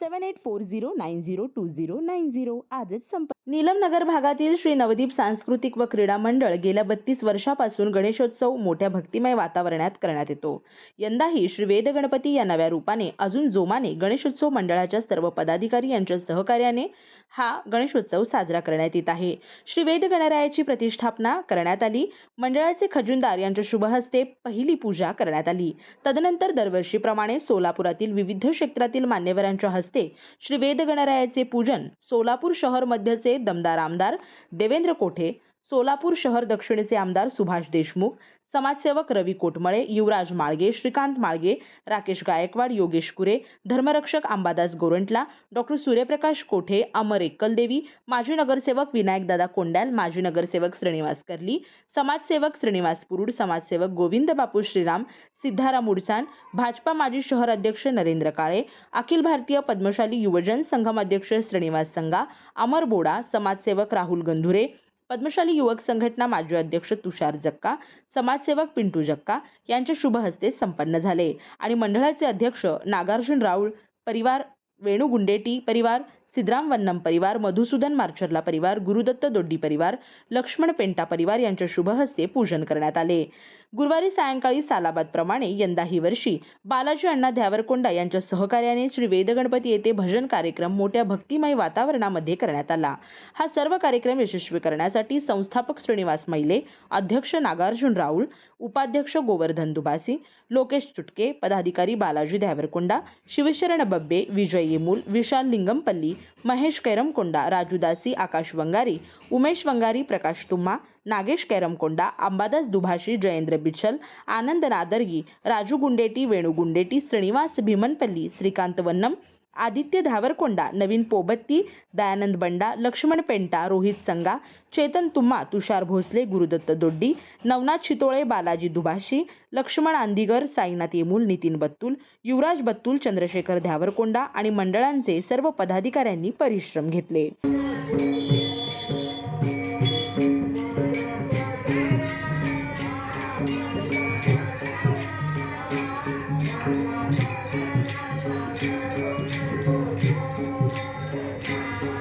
seven eight four zero nine zero two zero nine zero आजच संप नीलम नगर भागातील श्री नवदीप सांस्कृतिक व क्रीडा मंडळ गेल्या बत्तीस वर्षापासून गणेशोत्सव मोठ्या भक्तिमय वातावरणात करण्यात येतो. यंदाही श्री वेद गणपती या नव्या रूपाने अजून जोमाने गणेशोत्सव मंडळाच्या सर्व पदाधिकारी यांच्या सहकार्याने हा गणेशोत्सव साजरा करण्यात येत आहे. श्री वेद गणरायाची प्रतिष्ठापना करण्यात आली. मंडळाचे खजुनदार यांच्या शुभहस्ते पहिली पूजा करण्यात आली. तदनंतर दरवर्षीप्रमाणे सोलापुरातील विविध क्षेत्रातील मान्यवरांच्या हस्ते श्री वेदगणरायाचे पूजन सोलापूर शहर मध्यचे दमदार आमदार देवेंद्र कोठे सोलापूर शहर दक्षिणेचे आमदार सुभाष देशमुख समाजसेवक रवी कोटमळे युवराज माळगे श्रीकांत माळगे राकेश गायकवाड योगेश कुरे धर्मरक्षक अंबादास गोरंटला डॉक्टर सूर्यप्रकाश कोठे अमर एकलदेवी माजी नगरसेवक विनायकदादा कोंडाल माजी नगरसेवक श्रीनिवास कर्ली समाजसेवक श्रीनिवास पुरुड समाजसेवक गोविंद बापू श्रीराम सिद्धाराम उडसान भाजपा माजी शहर अध्यक्ष नरेंद्र काळे अखिल भारतीय पद्मशाली युवजन संघम अध्यक्ष श्रीनिवास संगा अमर बोडा समाजसेवक राहुल गंधुरे पद्मशाली युवक संघटना माजी अध्यक्ष तुषार जक्का समाजसेवक पिंटू जक्का यांच्या शुभहस्ते संपन्न झाले आणि मंडळाचे अध्यक्ष नागार्जुन राऊळ परिवार वेणू गुंडेटी परिवार सिद्धराम वन्नम परिवार मधुसूदन मार्चरला परिवार गुरुदत्त दोड्डी परिवार लक्ष्मण पेंटा परिवार यांच्या शुभहस्ते पूजन करण्यात आले. गुरुवारी सायंकाळी सालाबादप्रमाणे यंदा ही वर्षी बालाजी अण्णा ध्यावरकोंडा यांच्या सहकार्याने श्री वेदगणपती येथे भजन कार्यक्रम मोठ्या भक्तिमय वातावरणामध्ये करण्यात आला. हा सर्व कार्यक्रम यशस्वी करण्यासाठी संस्थापक श्रीनिवास मैले अध्यक्ष नागार्जुन राऊळ उपाध्यक्ष गोवर्धन दुबासी लोकेश चुटके पदाधिकारी बालाजी ध्यावरकोंडा शिवशरण बब्बे विजय येमूल विशाल लिंगमपल्ली महेश कैरमकोंडा राजू दासी आकाश वंगारी उमेश वंगारी प्रकाश तुम्हा नागेश कैरमकोंडा अंबादास दुभाषी जयेंद्र बिछल आनंद नादर्गी राजू गुंडेटी वेणू गुंडेटी श्रीनिवास भीमनपल्ली श्रीकांत वन्नम आदित्य धावरकोंडा नवीन पोबत्ती दयानंद बंडा लक्ष्मण पेंटा रोहित संगा चेतन तुम्मा तुषार भोसले गुरुदत्त दोड्डी नवनाथ चितोळे बालाजी दुभाषी लक्ष्मण आंदिगर साईनाथ येमूल नितीन बत्तूल युवराज बत्तूल चंद्रशेखर धावरकोंडा आणि मंडळांचे सर्व पदाधिकाऱ्यांनी परिश्रम घेतले.